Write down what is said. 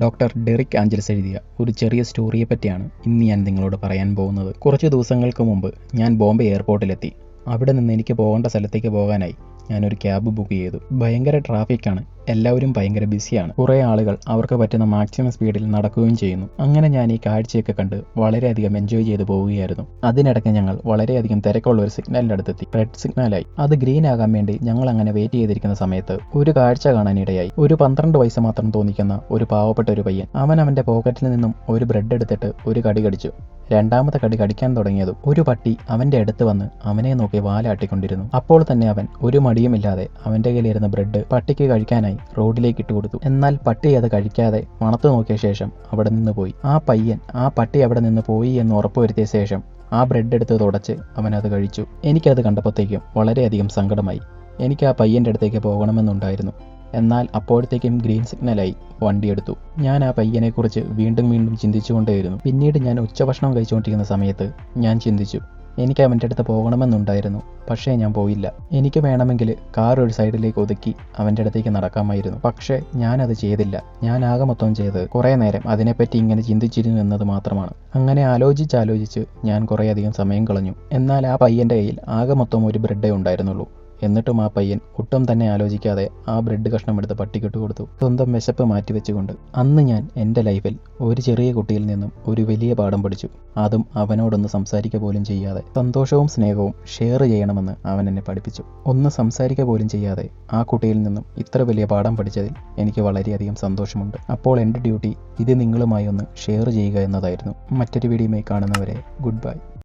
Doctor Derek Angeles എഴുതിയ ഒരു ചെറിയ സ്റ്റോറിയെ പറ്റിയാണ് ഇന്ന് ഞാൻ നിങ്ങളോട് പറയാൻ പോകുന്നത്. കുറച്ച് ദിവസങ്ങൾക്ക് മുമ്പ് ഞാൻ ബോംബെ എയർപോർട്ടിലെത്തി. അവിടെ നിന്ന് എനിക്ക് പോകേണ്ട സ്ഥലത്തേക്ക് പോകാനായി. ഞാനൊരു ക്യാബ് ബുക്ക് ചെയ്തു. ഭയങ്കര ട്രാഫിക്കാണ് എല്ലാവരും ഭയങ്കര ബിസിയാണ് കുറേ ആളുകൾ അവർക്ക് പറ്റുന്ന മാക്സിമം സ്പീഡിൽ നടക്കുകയും ചെയ്യുന്നു. അങ്ങനെ ഞാൻ ഈ കാഴ്ചയൊക്കെ കണ്ട് വളരെയധികം എൻജോയ് ചെയ്ത് പോവുകയായിരുന്നു. അതിനിടയ്ക്ക് ഞങ്ങൾ വളരെയധികം തിരക്കുള്ള ഒരു സിഗ്നലിന്റെ അടുത്തെത്തി. റെഡ് സിഗ്നലായി അത് ഗ്രീൻ ആകാൻ വേണ്ടി ഞങ്ങൾ അങ്ങനെ വെയിറ്റ് ചെയ്തിരിക്കുന്ന സമയത്ത് ഒരു കാഴ്ച കാണാനിടയായി ഒരു പന്ത്രണ്ട് വയസ്സ് മാത്രം തോന്നിക്കുന്ന ഒരു പാവപ്പെട്ട ഒരു പയ്യൻ അവൻ അവന്റെ പോക്കറ്റിൽ നിന്നും ഒരു ബ്രെഡ് എടുത്തിട്ട് ഒരു കടി കടിച്ചു. രണ്ടാമത്തെ കടി കടിക്കാൻ തുടങ്ങിയതും ഒരു പട്ടി അവന്റെ അടുത്ത് വന്ന് അവനെ നോക്കി വാലാട്ടിക്കൊണ്ടിരുന്നു. അപ്പോൾ തന്നെ അവൻ ഒരു മടിയുമില്ലാതെ അവന്റെ കയ്യിലിരുന്ന ബ്രെഡ് പട്ടിക്ക് കഴിക്കാനായി റോഡിലേക്ക് ഇട്ട് കൊടുത്തു. എന്നാൽ പട്ടി അത് കഴിക്കാതെ മണത്തു നോക്കിയ ശേഷം അവിടെ നിന്ന് പോയി. ആ പയ്യൻ ആ പട്ടി അവിടെ നിന്ന് പോയി എന്ന് ഉറപ്പുവരുത്തിയ ശേഷം ആ ബ്രെഡ് എടുത്ത് തുടച്ച് അവൻ അത് കഴിച്ചു. എനിക്കത് കണ്ടപ്പോഴത്തേക്കും വളരെയധികം സങ്കടമായി. എനിക്ക് ആ പയ്യന്റെ അടുത്തേക്ക് പോകണമെന്നുണ്ടായിരുന്നു. എന്നാൽ അപ്പോഴത്തേക്കും ഗ്രീൻ സിഗ്നലായി. വണ്ടിയെടുത്തു ഞാൻ ആ പയ്യനെക്കുറിച്ച് വീണ്ടും വീണ്ടും ചിന്തിച്ചുകൊണ്ടേയിരുന്നു. പിന്നീട് ഞാൻ ഉച്ചഭക്ഷണം കഴിച്ചുകൊണ്ടിരിക്കുന്ന സമയത്ത് ഞാൻ ചിന്തിച്ചു. എനിക്ക് അവന്റെ അടുത്ത് പോകണമെന്നുണ്ടായിരുന്നു. പക്ഷേ ഞാൻ പോയില്ല. എനിക്ക് വേണമെങ്കിൽ കാർ ഒരു സൈഡിലേക്ക് ഒതുക്കി അവന്റെ അടുത്തേക്ക് നടക്കാമായിരുന്നു. പക്ഷേ ഞാനത് ചെയ്തില്ല. ഞാൻ ആകെ മൊത്തം ചെയ്ത് കുറേ നേരം അതിനെപ്പറ്റി ഇങ്ങനെ ചിന്തിച്ചിരുന്നു എന്നത് മാത്രമാണ്. അങ്ങനെ ആലോചിച്ചാലോചിച്ച് ഞാൻ കുറേയധികം സമയം കളഞ്ഞു. എന്നാൽ ആ പയ്യന്റെ കയ്യിൽ ആകെ മൊത്തം ഒരു ബ്രെഡേ ഉണ്ടായിരുന്നുള്ളൂ. എന്നിട്ടും ആ പയ്യൻ കുട്ടം തന്നെ ആലോചിക്കാതെ ആ ബ്രെഡ് കഷ്ണം എടുത്ത് പട്ടിക്കിട്ട് കൊടുത്തു. സ്വന്തം വിശപ്പ് മാറ്റിവെച്ചുകൊണ്ട് അന്ന് ഞാൻ എന്റെ ലൈഫിൽ ഒരു ചെറിയ കുട്ടിയിൽ നിന്നും ഒരു വലിയ പാഠം പഠിച്ചു. അതും അവനോടൊന്ന് സംസാരിക്കുക പോലും ചെയ്യാതെ സന്തോഷവും സ്നേഹവും ഷെയർ ചെയ്യണമെന്ന് അവൻ എന്നെ പഠിപ്പിച്ചു. ഒന്ന് സംസാരിക്കുക പോലും ചെയ്യാതെ ആ കുട്ടിയിൽ നിന്നും ഇത്ര വലിയ പാഠം പഠിച്ചതിൽ എനിക്ക് വളരെയധികം സന്തോഷമുണ്ട്. അപ്പോൾ എന്റെ ഡ്യൂട്ടി ഇത് നിങ്ങളുമായി ഒന്ന് ഷെയർ ചെയ്യുക എന്നതായിരുന്നു. മറ്റൊരു വീഡിയോയുമായി കാണുന്നവരെ ഗുഡ് ബൈ